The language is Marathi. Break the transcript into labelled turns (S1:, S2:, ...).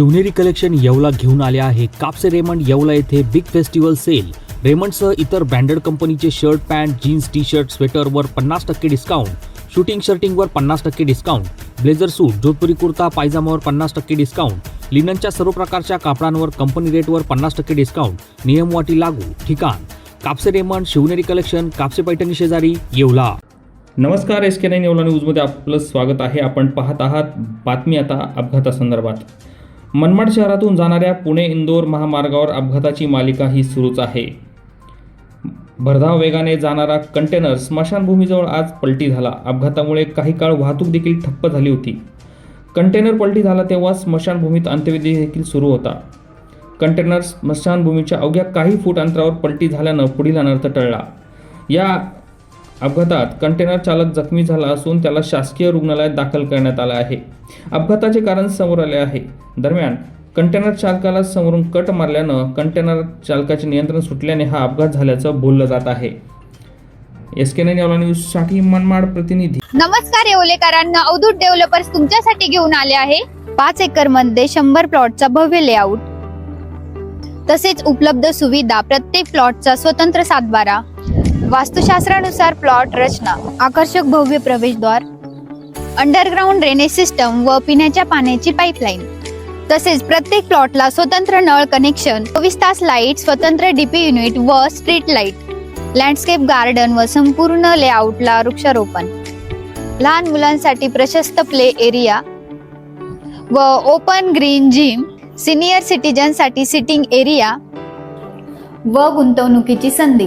S1: शिवनेरी कलेक्शन येवला घेऊन आले आहे. कापसे रेमंड येवला येथे बिग फेस्टिवल सेल. रेमंडसह इतर ब्रँडेड कंपनीचे shirt pant jeans T shirt स्वेटरवर पन्नास टक्के डिस्काउंट. शूटिंग शर्टिंगवर पन्नास टक्के discount. Blazer suit Jodhpuri kurta पायजामावर पन्नास टक्के डिस्काउंट. लिननच्या सर्व प्रकारच्या कापडांवर कंपनी रेटवर पन्नास टक्के डिस्काउंट. नियमवाटी लागू. ठिकाण. कापसे रेमंड शिवनेरी कलेक्शन कापसे पैठणी शेजारी येवला.
S2: नमस्कार एस के नाईन येवला न्यूजमध्ये आपलं स्वागत आहे. आपण पाहत आहात बातमी आता अपघातासंदर्भात. मनमाड शहरातून जाणाऱ्या पुणे इंदोर महामार्गावर अपघाताची मालिका ही सुरूच आहे. भरधाव वेगाने जाणारा कंटेनर स्मशानभूमीजवळ आज पलटी झाला. अपघातामुळे काही काळ वाहतूक देखील ठप्प झाली होती. कंटेनर पलटी झाला तेव्हा स्मशानभूमीत अंत्यविधी देखील सुरू होता. कंटेनर स्मशानभूमीच्या अवघ्या काही फूट अंतरावर पलटी झाल्यानं पुढील अनर्थ टळला. या अपघातात कंटेनर चालक जखमी झाला असून त्याला शासकीय रुग्णालयात दाखल करण्यात आलं आहे. अपघाताचे कारण समोर आले आहे. दरम्यान कंटेनर चालकाला समोरून कट मारल्यानं कंटेनर चालकाचे नियंत्रण सुटल्याने हा अपघात झाल्याचं बोललं जात आहे. एस के न्यूजसाठी मनमाड प्रतिनिधी.
S3: नमस्कार येवलेकरांना अवधूत डेव्हलपर्स तुमच्यासाठी घेऊन आले आहे. पाच एकरमध्ये शंभर प्लॉटचा भव्य लेआउट. तसेच उपलब्ध सुविधा प्रत्येक प्लॉटचा स्वतंत्र सातबारा. वास्तुशास्त्रानुसार प्लॉट रचना आकर्षक भव्य प्रवेशद्वार अंडरग्राउंड ड्रेनेज सिस्टम व पिण्याच्या पाण्याची पाईपलाईन तसेच प्रत्येक प्लॉटला स्वतंत्र नळ कनेक्शन चोवीस तास लाइट स्वतंत्र डीपी युनिट व स्ट्रीट लाइट लँडस्केप गार्डन व संपूर्ण लेआउटला वृक्षारोपण. लहान मुलांसाठी प्रशस्त प्ले एरिया व ओपन ग्रीन जिम सिनियर सिटीजनसाठी सिटिंग एरिया व गुंतवणुकीची संधी.